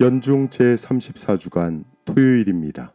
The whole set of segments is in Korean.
연중 제34주간 토요일입니다.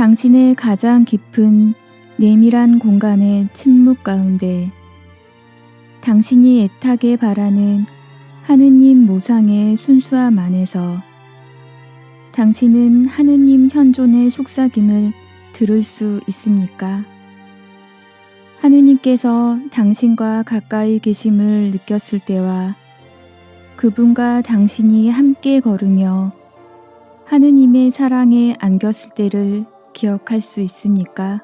당신의 가장 깊은 내밀한 공간의 침묵 가운데 당신이 애타게 바라는 하느님 모상의 순수함 안에서 당신은 하느님 현존의 속삭임을 들을 수 있습니까? 하느님께서 당신과 가까이 계심을 느꼈을 때와 그분과 당신이 함께 걸으며 하느님의 사랑에 안겼을 때를 기억할 수 있습니까?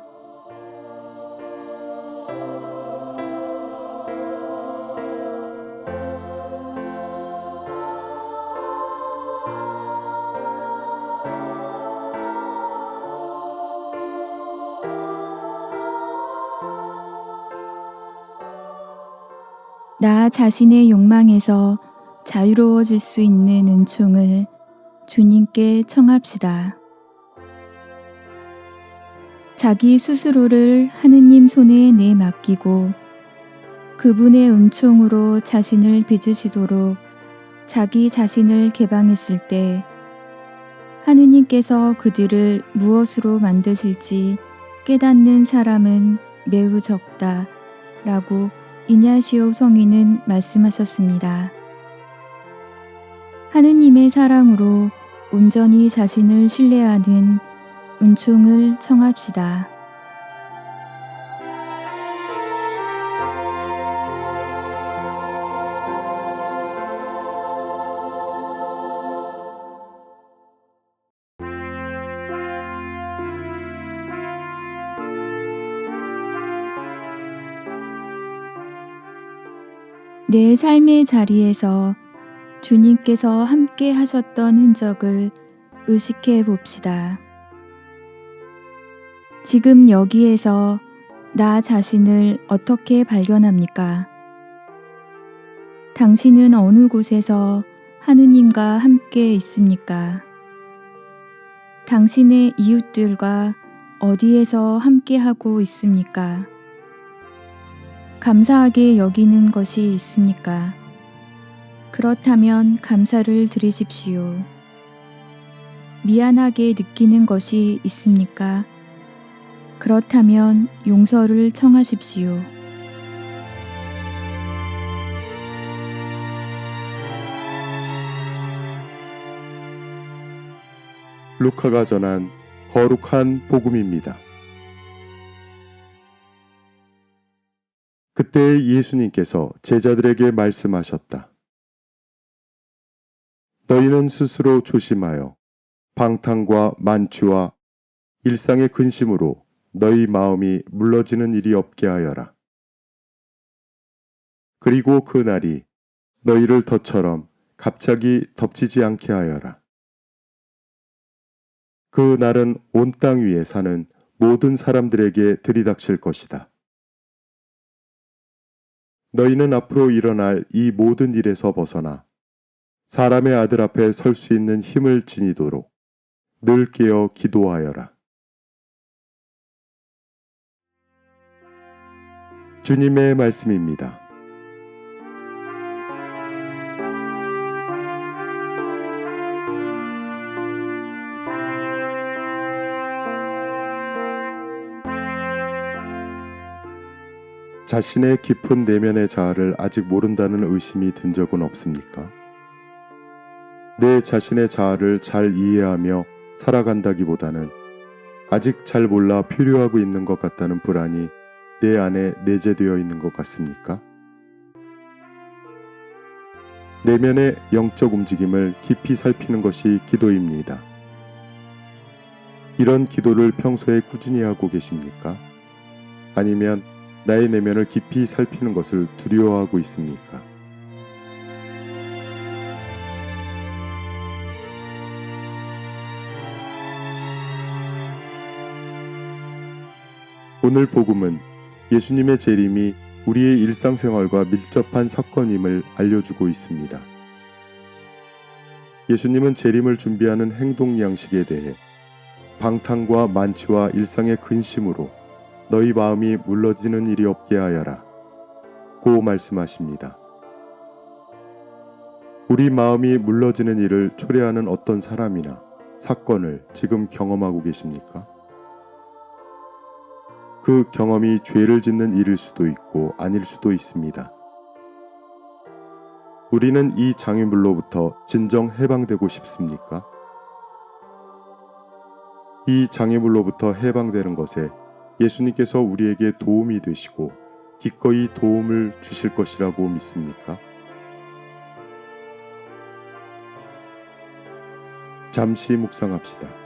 나 자신의 욕망에서 자유로워질 수 있는 은총을 주님께 청합시다. 자기 스스로를 하느님 손에 내 맡기고 그분의 은총으로 자신을 빚으시도록 자기 자신을 개방했을 때 하느님께서 그들을 무엇으로 만드실지 깨닫는 사람은 매우 적다 라고 이냐시오 성인은 말씀하셨습니다. 하느님의 사랑으로 온전히 자신을 신뢰하는 은총을 청합시다. 내 삶의 자리에서 주님께서 함께 하셨던 흔적을 의식해 봅시다. 지금 여기에서 나 자신을 어떻게 발견합니까? 당신은 어느 곳에서 하느님과 함께 있습니까? 당신의 이웃들과 어디에서 함께 하고 있습니까? 감사하게 여기는 것이 있습니까? 그렇다면 감사를 드리십시오. 미안하게 느끼는 것이 있습니까? 그렇다면 용서를 청하십시오. 루카가 전한 거룩한 복음입니다. 그때 예수님께서 제자들에게 말씀하셨다. 너희는 스스로 조심하여 방탕과 만취와 일상의 근심으로 너희 마음이 물러지는 일이 없게 하여라. 그리고 그 날이 너희를 덫처럼 갑자기 덮치지 않게 하여라. 그 날은 온 땅 위에 사는 모든 사람들에게 들이닥칠 것이다. 너희는 앞으로 일어날 이 모든 일에서 벗어나 사람의 아들 앞에 설 수 있는 힘을 지니도록 늘 깨어 기도하여라. 주님의 말씀입니다. 자신의 깊은 내면의 자아를 아직 모른다는 의심이 든 적은 없습니까? 내 자신의 자아를 잘 이해하며 살아간다기보다는 아직 잘 몰라 표류하고 있는 것 같다는 불안이 내 안에 내재되어 있는 것 같습니까? 내면의 영적 움직임을 깊이 살피는 것이 기도입니다. 이런 기도를 평소에 꾸준히 하고 계십니까? 아니면 나의 내면을 깊이 살피는 것을 두려워하고 있습니까? 오늘 복음은 예수님의 재림이 우리의 일상생활과 밀접한 사건임을 알려주고 있습니다. 예수님은 재림을 준비하는 행동 양식에 대해 방탕과 만취와 일상의 근심으로 너희 마음이 물러지는 일이 없게 하여라. 고 말씀하십니다. 우리 마음이 물러지는 일을 초래하는 어떤 사람이나 사건을 지금 경험하고 계십니까? 그 경험이 죄를 짓는 일일 수도 있고 아닐 수도 있습니다. 우리는 이 장애물로부터 진정 해방되고 싶습니까? 이 장애물로부터 해방되는 것에 예수님께서 우리에게 도움이 되시고 기꺼이 도움을 주실 것이라고 믿습니까? 잠시 묵상합시다.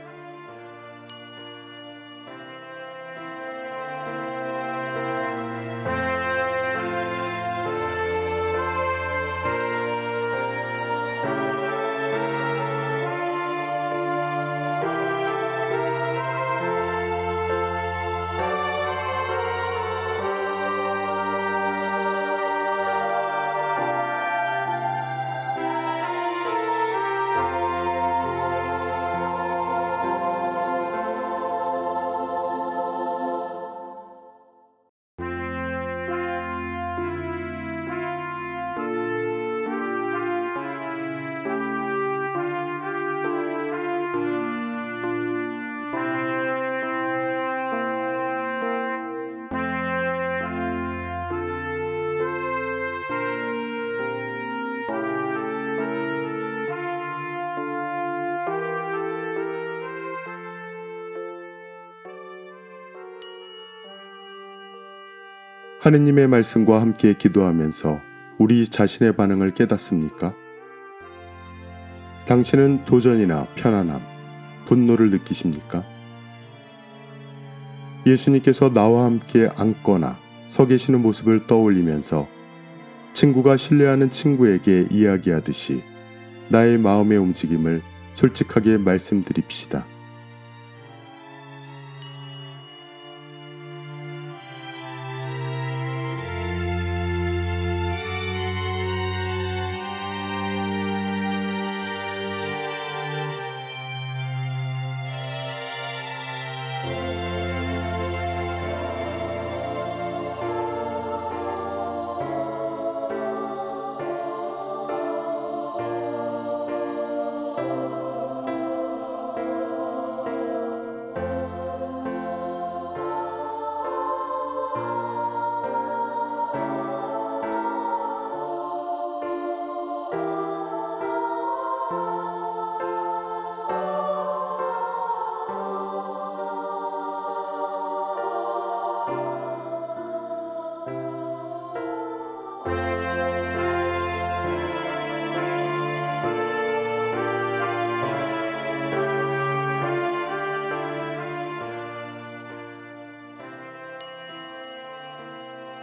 하느님의 말씀과 함께 기도하면서 우리 자신의 반응을 깨닫습니까? 당신은 도전이나 편안함, 분노를 느끼십니까? 예수님께서 나와 함께 앉거나 서 계시는 모습을 떠올리면서 친구가 신뢰하는 친구에게 이야기하듯이 나의 마음의 움직임을 솔직하게 말씀드립시다.